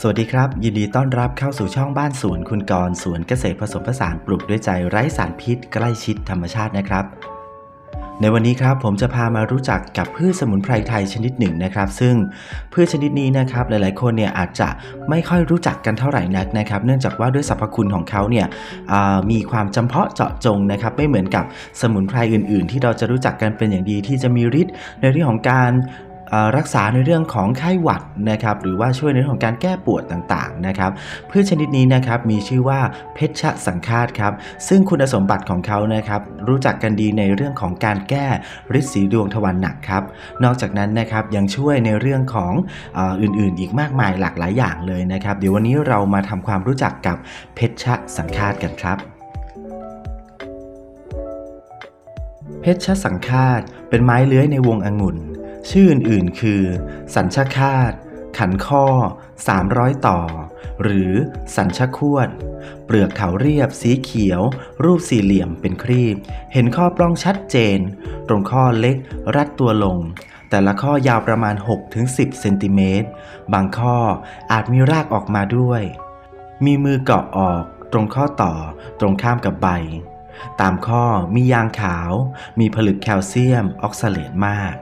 สวัสดีครับ ยินดีต้อนรับเข้าสู่ช่องบ้านสวนคุณกรสวนเกษตรผสมผสานปลูกด้วยใจไร้สารพิษใกล้ชิดธรรมชาตินะครับ ในวันนี้ครับผมจะพามารู้จักกับพืชสมุนไพรไทยชนิดหนึ่งนะครับ ซึ่งพืชชนิดนี้นะครับหลายๆ คนเนี่ยอาจจะไม่ค่อยรู้จักกันเท่าไหร่นักนะครับ เนื่องจากว่าด้วยสรรพคุณของเขาเนี่ยมีความจำเพาะเจาะจงนะครับไม่เหมือนกับสมุนไพรอื่น ๆ ที่เราจะรู้จักกันเป็นอย่างดีที่จะมีฤทธิ์ในเรื่องของการ รักษาในเรื่องของไข้หวัดนะครับหรือว่าช่วยในเรื่องของการแก้ปวดต่างๆนะครับพืชชนิดนี้นะครับมีชื่อว่าเพชรสังฆาตครับซึ่งคุณสมบัติของเขานะครับรู้จักกันดีในเรื่องของการแก้ฤทธิ์สีดวงทวารหนักครับนอกจากนั้นนะครับยังช่วยในเรื่องของออื่นๆ อีกมากมายหลากหลายอย่างเลยนะครับ เดี๋ยววันนี้เรามาทำความรู้จักกับเพชรสังฆาตกันครับเพชรสังฆาตเป็นไม้เลื้อยในวงองุ่น ชื่ออื่นๆ คือ สัญชคาต ขันข้อ 300 ต่อ หรือสัญชควด เปลือกเถาเรียบสีเขียว รูปสี่เหลี่ยมเป็นครีบ เห็นข้อปล้องชัดเจน ตรงข้อเล็กรัดตัวลง แต่ละข้อยาวประมาณ 6-10 เซนติเมตร บางข้ออาจมีรากออกมาด้วย มีมือเกาะออก ตรงข้อต่อ ตรงข้ามกับใบตามข้อมียางขาว มีผลึกแคลเซียมออกซาเลตมาก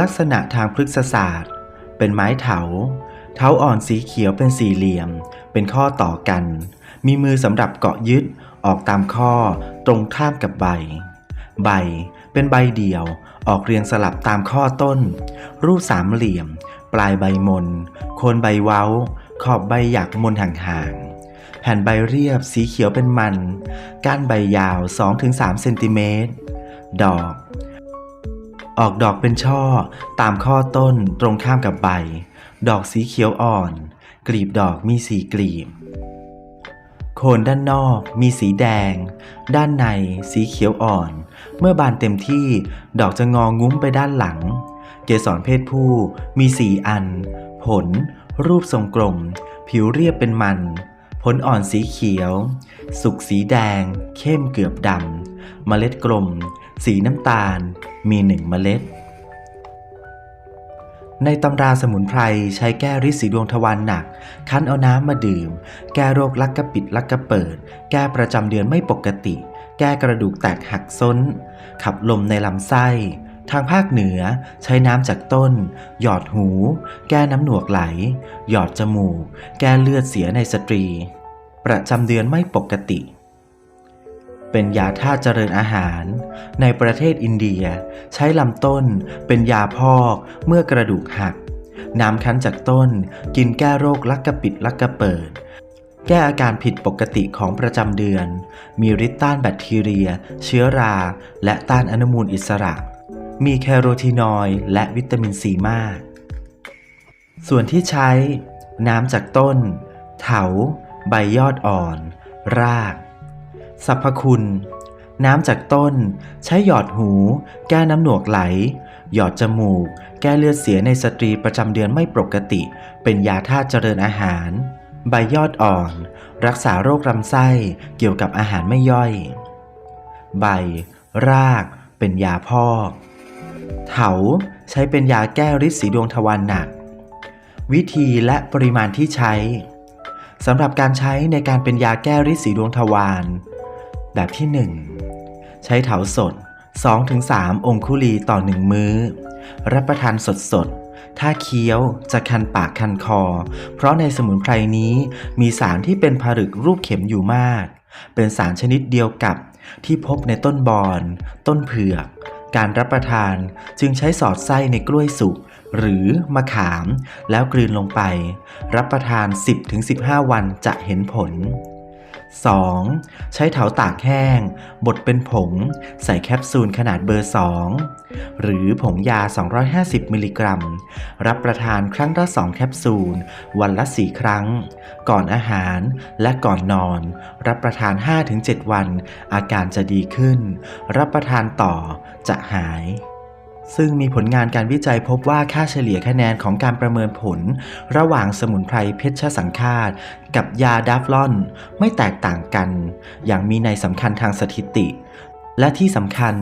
ลักษณะทางพฤกษศาสตร์ เป็นไม้เถาเถาอ่อนสีเขียวเป็นสี่เหลี่ยม เป็นข้อต่อกัน มีมือสำหรับเกาะยึดออกตามข้อตรงข้ามกับใบ ใบเป็นใบเดี่ยวออกเรียงสลับตามข้อต้น รูปสามเหลี่ยม ปลายใบมนโคนใบเว้า ขอบใบหยักมนห่างๆแผ่นใบเรียบสีเขียวเป็นมัน ก้านใบยาว 2-3เซนติเมตรดอก ออกดอกเป็นช่อ ตามข้อต้นตรงข้ามกับใบ ดอกสีเขียวอ่อน กลีบดอกมีสีกลีบ โคนด้านนอกมีสีแดง ด้านในสีเขียวอ่อน เมื่อบานเต็มที่ดอกจะงองุ้มไปด้านหลัง เกสรเพศผู้มีสีอัน ผล รูปทรงกลม ผิวเรียบเป็นมัน ผลอ่อนสีเขียว สุกสีแดง เข้มเกือบดำเมล็ดกลม สีน้ำตาล มีหนึ่งเมล็ด ในตำราสมุนไพรใช้แก้ฤทธิ์สีดวงทวารหนัก คั้นเอาน้ำมาดื่ม แก้โรคลักกระปิดลักกระเปิด แก้ประจำเดือนไม่ปกติ แก้กระดูกแตกหักซ้น ขับลมในลำไส้ ทางภาคเหนือใช้น้ำจากต้น หยอดหู แก้น้ำหนวกไหล หยอดจมูก แก้เลือดเสียในสตรี ประจำเดือนไม่ปกติ เป็นยาธาตุเจริญอาหาร ในประเทศอินเดีย ใช้ลำต้นเป็นยาพอกเมื่อกระดูกหัก น้ำคั้นจากต้นกินแก้โรคลักกระปิดลักกระเปิด แก้อาการผิดปกติของประจำเดือน มีฤทธิ์ต้านแบคทีเรีย เชื้อรา และต้านอนุมูลอิสระ มีแคโรทีนอยด์และวิตามินซีมาก ส่วนที่ใช้ น้ำจากต้น เถา ใบยอดอ่อน ราก สรรพคุณ น้ำจากต้น ใช้หยอดหู แก้น้ำหนวกไหล หยอดจมูก แก้เลือดเสียในสตรีประจำเดือนไม่ปกติ เป็นยาธาตุเจริญอาหาร ใบยอดอ่อน รักษาโรคลำไส้เกี่ยวกับอาหารไม่ย่อย ใบ ราก เป็นยาพอกเถาใช้เป็นยาแก้ฤทธิ์สีดวงทวารหนัก วิธีและปริมาณที่ใช้สำหรับการใช้ในการเป็นยาแก้ฤทธิ์สีดวงทวาร แบบที่ 1 ใช้เถาสด 2-3 องคุลีต่อ1มื้อ รับประทานสดสดๆถ้าเคี้ยวจะคันปากคันคอ เพราะในสมุนไพรนี้มีสารที่เป็นผลึกรูปเข็มอยู่มาก เป็นสารชนิดเดียวกับที่พบในต้นบอน ต้นเผือก การรับประทานจึงใช้สอดไส้ในกล้วยสุกหรือมะขามแล้วกลืนลงไป รับประทาน 10-15 วันจะเห็นผล 2. ใช้เถาตากแห้ง บดเป็นผง ใส่แคปซูลขนาดเบอร์ 2 หรือผงยา 250 มิลลิกรัม รับประทานครั้งละ 2 แคปซูล วันละ 4 ครั้ง ก่อนอาหารและก่อนนอน รับประทาน 5-7 วัน อาการจะดีขึ้น รับประทานต่อจะหาย ซึ่งมีผลงานการวิจัยพบว่าค่าเฉลี่ยคะแนนของการประเมินผล ระหว่างสมุนไพรเพชฌสังฆาต กับยาดาฟลอน ไม่แตกต่างกัน อย่างมีในยสำคัญทางสถิติ และที่สำคัญ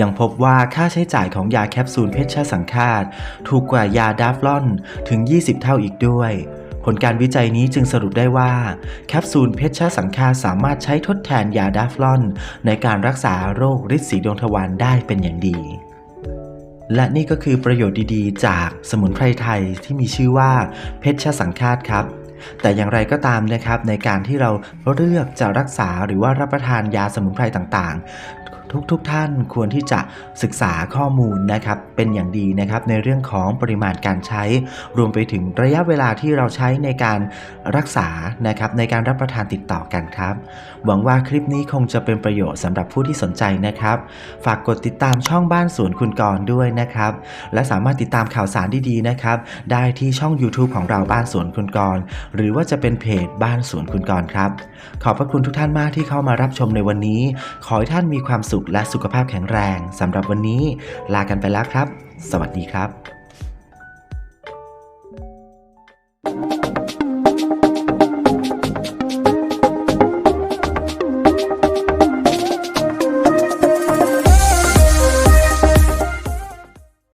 ยังพบว่าค่าใช้จ่ายของยาแคปซูลเพชฌสังฆาต ถูกกว่ายาดาฟลอนถึง 20 เท่าอีกด้วยผลการวิจัยนี้จึงสรุปได้ว่า แคปซูลเพชฌสังฆาสามารถใช้ทดแทนยาดาฟลอน ในการรักษาโรคฤทธิ์สีดวงทวารได้เป็นอย่างดี และนี่ก็คือประโยชน์ดีๆ จากสมุนไพรไทยที่มีชื่อว่าเพชรชสังคาตครับ แต่อย่างไรก็ตามนะครับในการที่เราเลือกจะรักษาหรือว่ารับประทานยาสมุนไพรต่างๆ ทุกๆทท่านควรที่จะศึกษาข้อมูลนะครับเป็นอย่างดีนะครับในเรื่องของปริมาณการใช้ รวมไปถึงระยะเวลาที่เราใช้ในการรักษานะครับในการรับประทานติดต่อกันครับ หวังว่าคลิปนี้คงจะเป็นประโยชน์สำหรับผู้ที่สนใจนะครับ ฝากกดติดตามช่องบ้านสวนคุณกรด้วยนะครับ และสามารถติดตามข่าวสารดีๆนะครับ ได้ที่ช่อง YouTube ของเราบ้านสวนคุณกรหรือว่าจะเป็นเพจบ้านสวนคุณกรครับ ขอบพระคุณทุกท่านมากที่เข้ามารับชมในวันนี้ ขอให้ท่านมีความสุขขและสุขภาพแข็งแรงสำหรับวันนี้ลากันไปแล้วครับ สวัสดีครับ